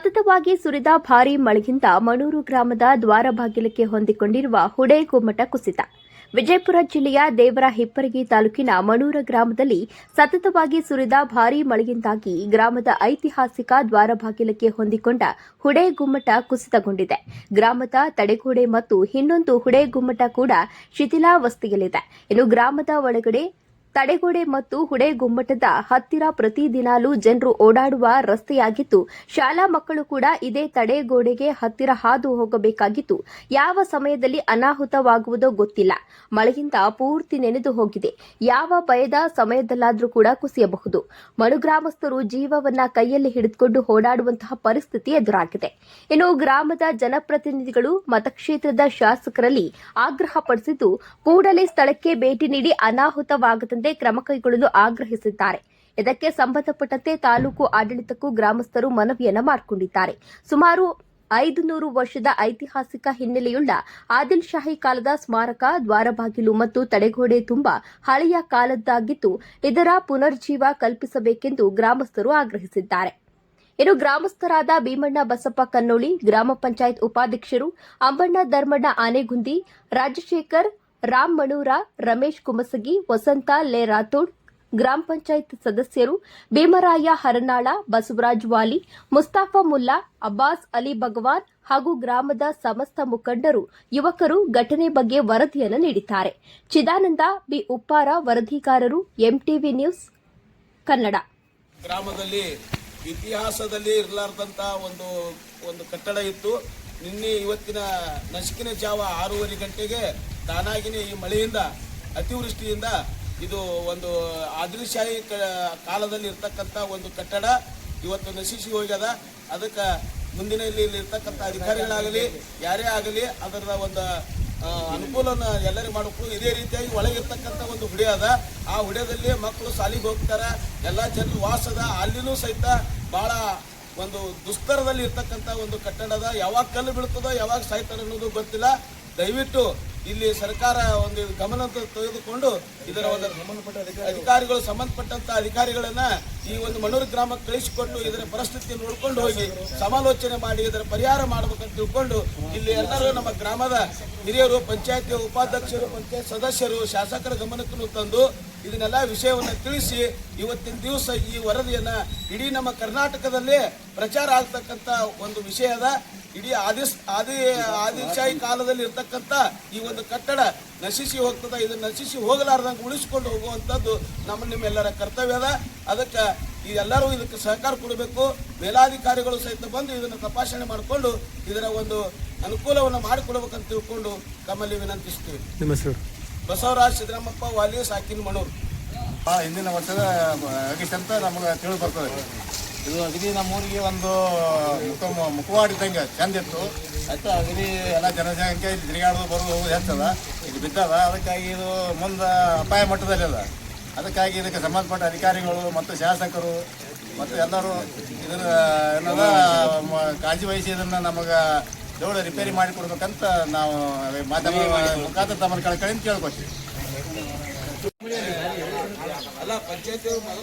ಸತತವಾಗಿ ಸುರಿದ ಭಾರೀ ಮಳೆಯಿಂದ ಮಣೂರು ಗ್ರಾಮದ ದ್ವಾರಬಾಗಿಲಕ್ಕೆ ಹೊಂದಿಕೊಂಡಿರುವ ಹುಡೇಗುಮ್ಮಟ ಕುಸಿತ. ವಿಜಯಪುರ ಜಿಲ್ಲೆಯ ದೇವರ ಹಿಪ್ಪರಗಿ ತಾಲೂಕಿನ ಮಣೂರ ಗ್ರಾಮದಲ್ಲಿ ಸತತವಾಗಿ ಸುರಿದ ಭಾರೀ ಮಳೆಯಿಂದಾಗಿ ಗ್ರಾಮದ ಐತಿಹಾಸಿಕ ದ್ವಾರಬಾಗಿಲಕ್ಕೆ ಹೊಂದಿಕೊಂಡ ಹುಡೇಗುಮ್ಮಟ ಕುಸಿತಗೊಂಡಿದೆ. ಗ್ರಾಮದ ತಡೆಗೋಡೆ ಮತ್ತು ಇನ್ನೊಂದು ಹುಡೇಗುಮ್ಮಟ ಕೂಡ ಶಿಥಿಲಾವಸ್ಥೆಯಲ್ಲಿದೆ. ಇನ್ನು ಗ್ರಾಮದ ಒಳಗಡೆ ತಡೆಗೋಡೆ ಮತ್ತು ಹುಡೆಗುಮ್ಮಟದ ಹತ್ತಿರ ಪ್ರತಿದಿನಾಲೂ ಜನರು ಓಡಾಡುವ ರಸ್ತೆಯಾಗಿತ್ತು. ಶಾಲಾ ಮಕ್ಕಳು ಕೂಡ ಇದೇ ತಡೆಗೋಡೆಗೆ ಹತ್ತಿರ ಹಾದು ಹೋಗಬೇಕಾಗಿತ್ತು. ಯಾವ ಸಮಯದಲ್ಲಿ ಅನಾಹುತವಾಗುವುದೋ ಗೊತ್ತಿಲ್ಲ. ಮಳೆಯಿಂದ ಪೂರ್ತಿ ನೆನೆದು ಹೋಗಿದೆ. ಯಾವ ಭಯದ ಸಮಯದಲ್ಲಾದರೂ ಕೂಡ ಕುಸಿಯಬಹುದು. ಮನುಗ್ರಾಮಸ್ಥರು ಜೀವವನ್ನ ಕೈಯಲ್ಲಿ ಹಿಡಿದುಕೊಂಡು ಓಡಾಡುವಂತಹ ಪರಿಸ್ಥಿತಿ ಎದುರಾಗಿದೆ. ಇನ್ನು ಗ್ರಾಮದ ಜನಪ್ರತಿನಿಧಿಗಳು, ಮತಕ್ಷೇತ್ರದ ಶಾಸಕರಲ್ಲಿ ಆಗ್ರಹ ಪಡಿಸಿದ್ದು ಕೂಡಲೇ ಸ್ಥಳಕ್ಕೆ ಭೇಟಿ ನೀಡಿ ಅನಾಹುತವಾಗದಂತೆ ಕ್ರಮ ಕೈಗೊಳ್ಳಲು ಆಗ್ರಹಿಸಿದ್ದಾರೆ. ಇದಕ್ಕೆ ಸಂಬಂಧಪಟ್ಟಂತೆ ತಾಲೂಕು ಆಡಳಿತಕ್ಕೂ ಗ್ರಾಮಸ್ಥರು ಮನವಿಯನ್ನ ಮಾಡಿಕೊಂಡಿದ್ದಾರೆ. ಸುಮಾರು ಐದು ನೂರು ವರ್ಷದ ಐತಿಹಾಸಿಕ ಹಿನ್ನೆಲೆಯುಳ್ಳ ಆದಿಲ್ ಶಾಹಿ ಕಾಲದ ಸ್ಮಾರಕ, ದ್ವಾರಬಾಗಿಲು ಮತ್ತು ತಡೆಗೋಡೆ ತುಂಬಾ ಹಳೆಯ ಕಾಲದ್ದಾಗಿದ್ದು, ಇದರ ಪುನರ್ಜೀವ ಕಲ್ಪಿಸಬೇಕೆಂದು ಗ್ರಾಮಸ್ಥರು ಆಗ್ರಹಿಸಿದ್ದಾರೆ. ಇನ್ನು ಗ್ರಾಮಸ್ಥರಾದ ಭೀಮಣ್ಣ ಬಸಪ್ಪ ಕನ್ನೋಳಿ, ಗ್ರಾಮ ಪಂಚಾಯತ್ ಉಪಾಧ್ಯಕ್ಷರು ಅಂಬಣ್ಣ ಧರ್ಮಣ್ಣ ಆನೆಗುಂದಿ, ರಾಜಶೇಖರ್ ರಾಮ್ ಮಣೂರ, ರಮೇಶ್ ಕುಮಸಗಿ, ವಸಂತ ಲೆ ರಾಥೋಡ್, ಗ್ರಾಮ ಪಂಚಾಯತ್ ಸದಸ್ಯರು ಭೀಮರಾಯ ಹರನಾಳ, ಬಸವರಾಜ್ ವಾಲಿ, ಮುಸ್ತಾಫಾ ಮುಲ್ಲಾ, ಅಬ್ಬಾಸ್ ಅಲಿ ಭಗವಾನ್ ಹಾಗೂ ಗ್ರಾಮದ ಸಮಸ್ತ ಮುಖಂಡರು, ಯುವಕರು ಘಟನೆ ಬಗ್ಗೆ ವರದಿಯನ್ನು ನೀಡಿದ್ದಾರೆ. ಚಿದಾನಂದ ಬಿ. ಉಪ್ಪಾರ ವರದಿಗಾರರು, ಎಂಟಿವಿ ನ್ಯೂಸ್, ಕನ್ನಡ. ಗ್ರಾಮದಲ್ಲಿ ಇತಿಹಾಸದಲ್ಲಿ ಇರಲಾರ್ದಂತಹ ಒಂದು ಒಂದು ಕಟ್ಟಡ ಇತ್ತು. ನಿನ್ನೆ ಇವತ್ತಿನ ನಸುಕಿನ ಜಾವ ಆರೂವರೆ ಗಂಟೆಗೆ ತಾನಾಗಿನೇ ಈ ಮಳೆಯಿಂದ, ಅತಿವೃಷ್ಟಿಯಿಂದ ಇದು ಒಂದು ಆದಿಲಶಾಹಿ ಕಾಲದಲ್ಲಿ ಇರ್ತಕ್ಕಂಥ ಒಂದು ಕಟ್ಟಡ ಇವತ್ತು ನಶಿಸಿ ಹೋಗ್ಯದ. ಅದಕ್ಕೆ ಮುಂದಿನ ಇಲ್ಲಿ ಇರ್ತಕ್ಕಂಥ ಅಧಿಕಾರಿಗಳಾಗಲಿ, ಯಾರೇ ಆಗಲಿ ಅದರ ಒಂದು ಅನುಕೂಲನ ಎಲ್ಲರಿಗೂ ಮಾಡಬೇಕು. ಇದೇ ರೀತಿಯಾಗಿ ಒಳಗಿರ್ತಕ್ಕಂಥ ಒಂದು ಹುಡಿ ಅದ. ಆ ಹುಡಿಯದಲ್ಲಿ ಮಕ್ಕಳು ಶಾಲಿಗೆ ಹೋಗ್ತಾರೆ. ಎಲ್ಲ ಜನರು ವಾಸದ, ಅಲ್ಲಿನೂ ಸಹಿತ ಬಹಳ ಒಂದು ದುಸ್ತರದಲ್ಲಿ ಇರ್ತಕ್ಕಂಥ ಒಂದು ಕಟ್ಟಡದ ಯಾವಾಗ ಕಲ್ಲು ಬೀಳ್ತದೋ ಯಾವಾಗ ಸಾಯ್ತಾರೆ ಅನ್ನೋದು ಗೊತ್ತಿಲ್ಲ. ದಯವಿಟ್ಟು ಇಲ್ಲಿ ಸರ್ಕಾರ ಒಂದು ಗಮನ ತೆಗೆದುಕೊಂಡು ಇದರ ಒಂದು ಅಧಿಕಾರಿಗಳು ಸಂಬಂಧಪಟ್ಟಂತ ಅಧಿಕಾರಿಗಳನ್ನ ಈ ಒಂದು ಮನೂರು ಗ್ರಾಮಕ್ಕೆ ಕಳಿಸಿಕೊಟ್ಟು ಇದರ ಪರಿಸ್ಥಿತಿ ನೋಡ್ಕೊಂಡು ಹೋಗಿ ಸಮಾಲೋಚನೆ ಮಾಡಿ ಇದರ ಪರಿಹಾರ ಮಾಡಬೇಕಂತ ತಿಳ್ಕೊಂಡು ಇಲ್ಲಿ ಎಲ್ಲರೂ ನಮ್ಮ ಗ್ರಾಮದ ಹಿರಿಯರು, ಪಂಚಾಯತ್ ಉಪಾಧ್ಯಕ್ಷರು, ಪಂಚಾಯತ್ ಸದಸ್ಯರು, ಶಾಸಕರ ಗಮನಕ್ಕೂ ತಂದು ಇದನ್ನೆಲ್ಲ ವಿಷಯವನ್ನು ತಿಳಿಸಿ ಇವತ್ತಿನ ದಿವಸ ಈ ವರದಿಯನ್ನ ಇಡೀ ನಮ್ಮ ಕರ್ನಾಟಕದಲ್ಲೇ ಪ್ರಚಾರ ಆಗ್ತಕ್ಕಂಥ ಒಂದು ವಿಷಯದ ಇಡೀ ಆದಿ ಆದಿ ಆದಿಶಾಹಿ ಕಾಲದಲ್ಲಿ ಇರ್ತಕ್ಕಂಥ ಈ ಒಂದು ಕಟ್ಟಡ ನಶಿಸಿ ಹೋಗ್ತದೆ. ಇದನ್ನು ನಶಿಸಿ ಹೋಗಲಾರ್ದಂಗೆ ಉಳಿಸಿಕೊಂಡು ಹೋಗುವಂಥದ್ದು ನಮ್ಮ ನಿಮ್ಮೆಲ್ಲರ ಕರ್ತವ್ಯ ಅದ. ಅದಕ್ಕೆ ಈ ಎಲ್ಲರೂ ಇದಕ್ಕೆ ಸಹಕಾರ ಕೊಡಬೇಕು. ಮೇಲಾಧಿಕಾರಿಗಳು ಸಹಿತ ಬಂದು ಇದನ್ನು ತಪಾಸಣೆ ಮಾಡಿಕೊಂಡು ಇದರ ಒಂದು ಅನುಕೂಲವನ್ನು ಮಾಡಿಕೊಡ್ಬೇಕಂತ ತಿಳ್ಕೊಂಡು ತಮ್ಮಲ್ಲಿ ವಿನಂತಿಸ್ತೀವಿ. ನಿಮ್ಮ ಹೆಸರು? ಬಸವರಾಜ್ ಸಿದ್ದರಾಮಪ್ಪ ವಾಲಿ ಸಾಕಿನ ಮಣೂರು ಹಿಂದಿನ ವರ್ಷದ ಅಗಿಸ್ ಅಂತ ನಮಗೆ ತಿಳಿದು ಇದು ಅಗದಿ ನಮ್ಮೂರಿಗೆ ಒಂದು ಮುಖ, ಮುಖವಾಡಿದ್ದಂಗೆ, ಚಂದ ಇತ್ತು. ಆಯ್ತು, ಅಗದಿ ಎಲ್ಲ ಜನಸಂಖ್ಯೆ ತಿರುಗಾಡೋದು, ಬರೋದು, ಹೋಗೋದು ಹೆಚ್ಚದ. ಇದು ಬಿದ್ದದ. ಅದಕ್ಕಾಗಿ ಇದು ಮುಂದೆ ಅಪಾಯ ಮಟ್ಟದಲ್ಲಿ ಅದ. ಅದಕ್ಕಾಗಿ ಇದಕ್ಕೆ ಸಂಬಂಧಪಟ್ಟ ಅಧಿಕಾರಿಗಳು ಮತ್ತು ಶಾಸಕರು ಮತ್ತು ಎಲ್ಲರೂ ಇದನ್ನ ಏನದ ಕಾಳಜಿ ವಹಿಸಿ ಇದನ್ನು ನಮಗೆ ಜೋಳ ರಿಪೇರಿ ಮಾಡಿ ಕೊಡ್ಬೇಕಂತ ನಾವು ಮಾಧ್ಯಮ ಮುಖಾಂತರ ತಮ್ಮ ಅಂತ ಕೇಳ್ಕೊತೀವಿ. ಅಲ್ಲ ಪಂಚಾಯತ್ ಬರ್ರು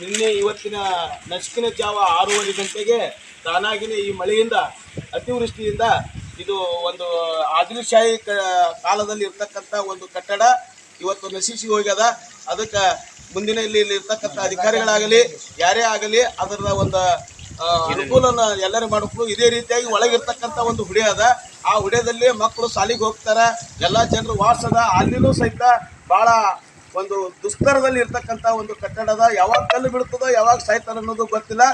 ನಿನ್ನೆ ಇವತ್ತಿನ ನಸುಕಿನ ಜಾವ ಆರೂವರೆ ಗಂಟೆಗೆ ತಾನಾಗಿನೇ ಈ ಮಳೆಯಿಂದ ಅತಿವೃಷ್ಟಿಯಿಂದ ಇದು ಒಂದು ಆದಿಲಶಾಹಿ ಕಾಲದಲ್ಲಿ ಇರ್ತಕ್ಕಂಥ ಒಂದು ಕಟ್ಟಡ ಇವತ್ತು ನಶಿಸಿ ಹೋಗ್ಯದ. ಅದಕ್ಕೆ ಮುಂದಿನ ಇಲ್ಲಿ ಇಲ್ಲಿ ಇರ್ತಕ್ಕಂಥ ಅಧಿಕಾರಿಗಳಾಗಲಿ, ಯಾರೇ ಆಗಲಿ ಅದರ ಒಂದು ಅನುಕೂಲ ಅನುಕೂಲನ ಎಲ್ಲರೂ ಮಾಡಬೇಕು ಇದೇ ರೀತಿಯಾಗಿ ಒಳಗಿರ್ತಕ್ಕಂಥ ಒಂದು ಹುಡಿ ಅದ. ಆ ಹುಡಿಯದಲ್ಲಿ ಮಕ್ಕಳು ಶಾಲಿಗೆ ಹೋಗ್ತಾರೆ. ಎಲ್ಲ ಜನರು ವಾಸದ ಅಲ್ಲಿನೂ ಸಹಿತ ಬಹಳ ಒಂದು ದುಸ್ತರದಲ್ಲಿ ಇರ್ತಕ್ಕಂಥ ಒಂದು ಕಟ್ಟಡದ ಯಾವಾಗ ಕಲ್ಲು ಬೀಳ್ತದೋ ಯಾವಾಗ ಸಾಯ್ತಾರೆ ಅನ್ನೋದು ಗೊತ್ತಿಲ್ಲ.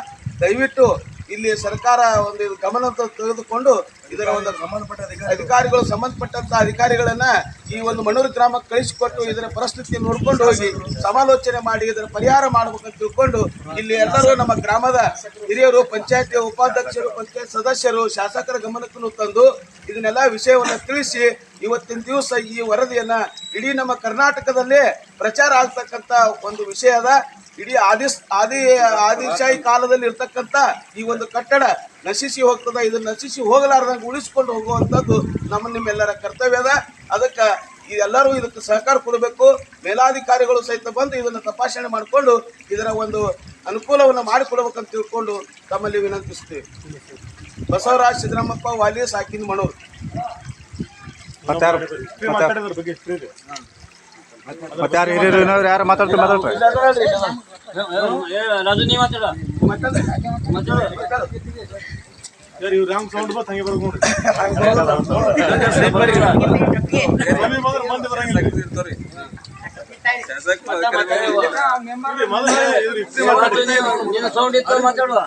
ದಯವಿಟ್ಟು ಇಲ್ಲಿ ಸರ್ಕಾರ ಒಂದು ಗಮನ ತೆಗೆದುಕೊಂಡು ಇದರ ಒಂದು ಸಂಬಂಧಪಟ್ಟ ಅಧಿಕಾರಿಗಳು. ಸಂಬಂಧಪಟ್ಟಂತ ಅಧಿಕಾರಿಗಳನ್ನ ಈ ಒಂದು ಮಣೂರು ಗ್ರಾಮಕ್ಕೆ ಕಳಿಸಿಕೊಟ್ಟು ಇದರ ಪರಿಸ್ಥಿತಿ ನೋಡ್ಕೊಂಡು ಹೋಗಿ ಸಮಾಲೋಚನೆ ಮಾಡಿ ಇದರ ಪರಿಹಾರ ಮಾಡ್ಬೇಕಂತ ತಿಳ್ಕೊಂಡು ಇಲ್ಲಿ ಎಲ್ಲರೂ ನಮ್ಮ ಗ್ರಾಮದ ಹಿರಿಯರು ಪಂಚಾಯತ್ ಉಪಾಧ್ಯಕ್ಷರು ಪಂಚಾಯತ್ ಸದಸ್ಯರು ಶಾಸಕರ ಗಮನಕ್ಕೂ ತಂದು ಇದನ್ನೆಲ್ಲ ವಿಷಯವನ್ನು ತಿಳಿಸಿ ಇವತ್ತಿನ ದಿವಸ ಈ ವರದಿಯನ್ನ ಇಡೀ ನಮ್ಮ ಕರ್ನಾಟಕದಲ್ಲೇ ಪ್ರಚಾರ ಆಗ್ತಕ್ಕಂಥ ಒಂದು ವಿಷಯದ ಇಡೀ ಆದಿ ಆದಿ ಆದಿಶಾಹಿ ಕಾಲದಲ್ಲಿ ಇರ್ತಕ್ಕಂಥ ಈ ಒಂದು ಕಟ್ಟಡ ನಶಿಸಿ ಹೋಗ್ತದೆ ಇದನ್ನ ನಶಿಸಿ ಹೋಗಲಾರ್ದಂಗೆ ಉಳಿಸ್ಕೊಂಡು ಹೋಗುವಂಥದ್ದು ನಮ್ಮ ನಿಮ್ಮೆಲ್ಲರ ಕರ್ತವ್ಯ ಅದ. ಅದಕ್ಕೆ ಎಲ್ಲರೂ ಇದಕ್ಕೆ ಸಹಕಾರ ಕೊಡಬೇಕು. ಮೇಲಾಧಿಕಾರಿಗಳು ಸಹಿತ ಬಂದು ಇದನ್ನು ತಪಾಸಣೆ ಮಾಡಿಕೊಂಡು ಇದರ ಒಂದು ಅನುಕೂಲವನ್ನು ಮಾಡಿಕೊಡ್ಬೇಕಂತ ತಿಳ್ಕೊಂಡು ತಮ್ಮಲ್ಲಿ ವಿನಂತಿಸ್ತೀವಿ. ಬಸವರಾಜ್ ಸಿದ್ದರಾಮಪ್ಪ ವಾಲಿ ಸಾಕಿನ ಮಣೂರು ಮತ್ತಾರು ಯಾರು ಹಿರಿಯರು ಏನಾದ್ರು ಯಾರು ಮಾತಾಡ್ತಾರೆ ಮಾತಾಡ್ತಾರೆ ರಾಜು ನೀ ಮಾತಾಡ ಇವ್ರು ರಾಮ್ ಸೌಂಡ್ ಬತ್ ಹಂಗೆ ಬರ್ಬೇಕು ನೀನು ಸೌಂಡ್ ಇತ್ತು ಮಾತಾಡುವ